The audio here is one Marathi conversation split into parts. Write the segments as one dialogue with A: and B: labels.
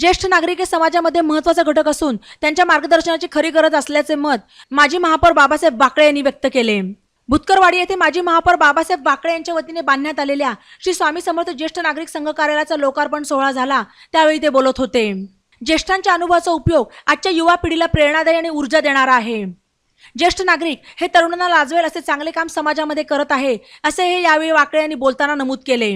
A: ज्येष्ठ नागरिक हे समाजामध्ये महत्त्वाचा घटक असून त्यांच्या मार्गदर्शनाची खरी गरज असल्याचे मत माजी महापौर बाबासाहेब बाकळे यांनी व्यक्त केले. भुतकरवाडी येथे माजी महापौर बाबासाहेब बाकळे यांच्या वतीने बांधण्यात आलेल्या श्री स्वामी समर्थ ज्येष्ठ नागरिक संघ कार्यालयाचा लोकार्पण सोहळा झाला. त्यावेळी ते बोलत होते. ज्येष्ठांच्या अनुभवाचा उपयोग आजच्या युवा पिढीला प्रेरणादायी आणि ऊर्जा देणारा आहे. ज्येष्ठ नागरिक हे तरुणांना लाजवेल असे चांगले काम समाजामध्ये करत आहे असे हे यावेळी वाकळे यांनी बोलताना नमूद केले.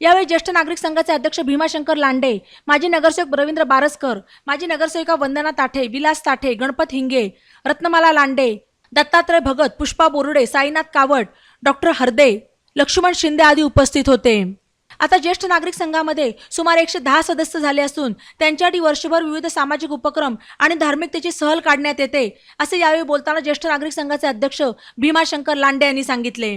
A: यावेळी ज्येष्ठ नागरिक संघाचे अध्यक्ष भीमाशंकर लांडे माजी नगरसेवक रवींद्र बारसकर माजी नगरसेविका वंदना ताठे विलास ताठे गणपत हिंगे रत्नमाला लांडे दत्तात्रय भगत पुष्पा बोरुडे साईनाथ कावड डॉक्टर हरदे लक्ष्मण शिंदे आदी उपस्थित होते. आता ज्येष्ठ नागरिक संघामध्ये सुमारे एकशे दहा सदस्य झाले असून त्यांच्यासाठी वर्षभर विविध सामाजिक उपक्रम आणि धार्मिकतेची सहल काढण्यात येते असे यावेळी बोलताना ज्येष्ठ नागरिक संघाचे अध्यक्ष भीमाशंकर लांडे यांनी सांगितले.